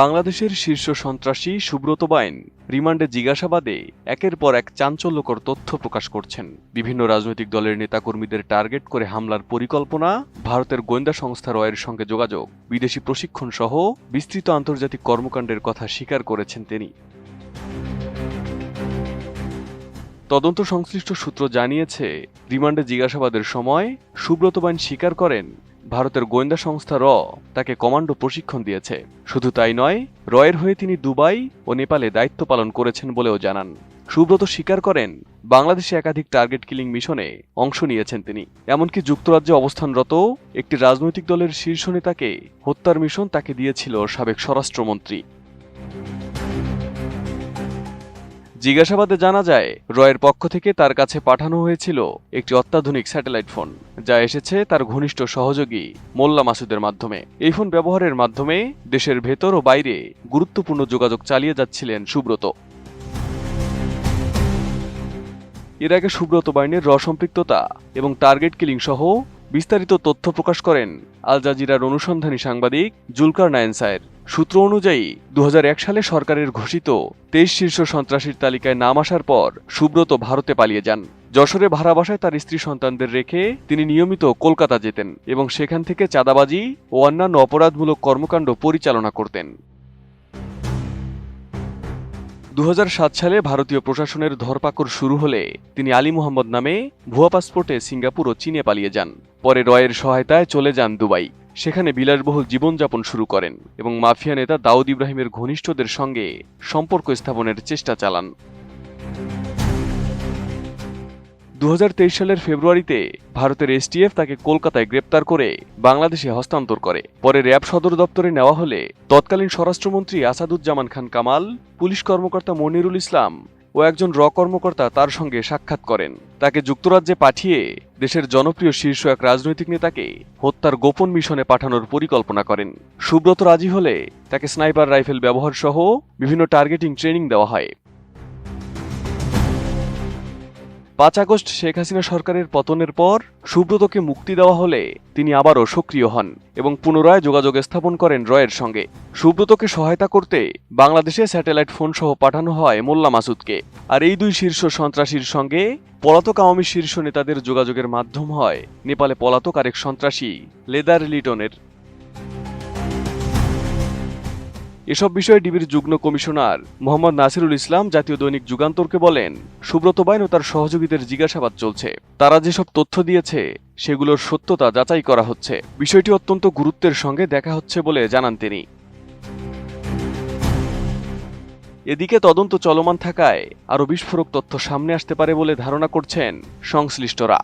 বাংলাদেশের শীর্ষ সন্ত্রাসী সুব্রত বাইন রিমান্ডে জিজ্ঞাসাবাদে একের পর এক চাঞ্চল্যকর তথ্য প্রকাশ করছেন। বিভিন্ন রাজনৈতিক দলের নেতাকর্মীদের টার্গেট করে হামলার পরিকল্পনা, ভারতের গোয়েন্দা সংস্থা রয়ের সঙ্গে যোগাযোগ, বিদেশি প্রশিক্ষণ সহ বিস্তৃত আন্তর্জাতিক কর্মকাণ্ডের কথা স্বীকার করেছেন তিনি। তদন্ত সংশ্লিষ্ট সূত্র জানিয়েছে, রিমান্ডে জিজ্ঞাসাবাদের সময় সুব্রত বাইন স্বীকার করেন ভারতের গোয়েন্দা সংস্থা র তাকে কমান্ডো প্রশিক্ষণ দিয়েছে। শুধু তাই নয়, রয়ের হয়ে তিনি দুবাই ও নেপালে দায়িত্ব পালন করেছেন বলেও জানান। সুব্রত স্বীকার করেন, বাংলাদেশে একাধিক টার্গেট কিলিং মিশনে অংশ নিয়েছেন তিনি। এমনকি যুক্তরাজ্যে অবস্থানরত একটি রাজনৈতিক দলের শীর্ষ নেতাকে হত্যার মিশন তাকে দিয়েছিল সাবেক স্বরাষ্ট্রমন্ত্রী। জিজ্ঞাসাবাদে জানা যায়, রয়ের পক্ষ থেকে তার কাছে পাঠানো হয়েছিল একটি অত্যাধুনিক স্যাটেলাইট ফোন, যা এসেছে তার ঘনিষ্ঠ সহযোগী মোল্লা মাসুদের মাধ্যমে। এই ফোন ব্যবহারের মাধ্যমে দেশের ভেতর ও বাইরে গুরুত্বপূর্ণ যোগাযোগ চালিয়ে যাচ্ছিলেন সুব্রত। এর আগে সুব্রত বাহিনীর রসম্পৃক্ততা এবং টার্গেট কিলিং সহ বিস্তারিত তথ্য প্রকাশ করেন আল জাজিরার অনুসন্ধানী সাংবাদিক জুলকার নায়েনসায়ের সূত্র অনুযায়ী দু হাজার এক সালে সরকারের ঘোষিত তেইশ শীর্ষ সন্ত্রাসীর তালিকায় নাম আসার পর সুব্রত ভারতে পালিয়ে যান। যশোরে ভাড়া বাসায় তার স্ত্রী সন্তানদের রেখে তিনি নিয়মিত কলকাতা যেতেন এবং সেখান থেকে চাঁদাবাজি ও অন্যান্য অপরাধমূলক কর্মকাণ্ড পরিচালনা করতেন। দু হাজার সাত সালে ভারতীয় প্রশাসনের ধরপাকড় শুরু হলে তিনি আলী মোহাম্মদ নামে ভুয়া পাসপোর্টে সিঙ্গাপুর ও চীনে পালিয়ে যান। পরে রয়ের সহায়তায় চলে যান দুবাই। সেখানে বিলাসবহুল জীবনযাপন শুরু করেন এবং মাফিয়া নেতা দাউদ ইব্রাহিমের ঘনিষ্ঠদের সঙ্গে সম্পর্ক স্থাপনের চেষ্টা চালান। দু হাজার তেইশ সালের ফেব্রুয়ারিতে ভারতের এসটিএফ তাকে কলকাতায় গ্রেপ্তার করে বাংলাদেশে হস্তান্তর করে। পরে র্যাব সদর দপ্তরে নেওয়া হলে তৎকালীন স্বরাষ্ট্রমন্ত্রী আসাদুজ্জামান খান কামাল, পুলিশ কর্মকর্তা মনিরুল ইসলাম ও একজন র কর্মকর্তা তার সঙ্গে সাক্ষাৎ করেন। তাকে যুক্তরাজ্যে পাঠিয়ে দেশের জনপ্রিয় শীর্ষ এক রাজনৈতিক নেতাকে হত্যার গোপন মিশনে পাঠানোর পরিকল্পনা করেন। সুব্রত রাজি হলে তাকে স্নাইপার রাইফেল ব্যবহার সহ বিভিন্ন টার্গেটিং ট্রেনিং দেওয়া হয়। পাঁচ আগস্ট শেখ হাসিনা সরকারের পতনের পর সুব্রতকে মুক্তি দেওয়া হলে তিনি আবারও সক্রিয় হন এবং পুনরায় যোগাযোগ স্থাপন করেন রয়ের সঙ্গে। সুব্রতকে সহায়তা করতে বাংলাদেশে স্যাটেলাইট ফোন সহ পাঠানো হয় মোল্লা মাসুদকে। আর এই দুই শীর্ষ সন্ত্রাসীর সঙ্গে পলাতক আওয়ামী শীর্ষ নেতাদের যোগাযোগের মাধ্যম হয় নেপালে পলাতক আরেক সন্ত্রাসী, লেদার লিটনের। এসব বিষয়ে ডিবির যুগ্ম কমিশনার মোহাম্মদ নাসিরুল ইসলাম জাতীয় দৈনিক যুগান্তরকে বলেন, সুব্রত বাইন ও তার সহযোগীদের জিজ্ঞাসাবাদ চলছে। তারা যেসব তথ্য দিয়েছে, সেগুলোর সত্যতা যাচাই করা হচ্ছে। বিষয়টি অত্যন্ত গুরুত্বের সঙ্গে দেখা হচ্ছে বলে জানান তিনি। এদিকে তদন্ত চলমান থাকায় আরও বিস্ফোরক তথ্য সামনে আসতে পারে বলে ধারণা করছেন সংশ্লিষ্টরা।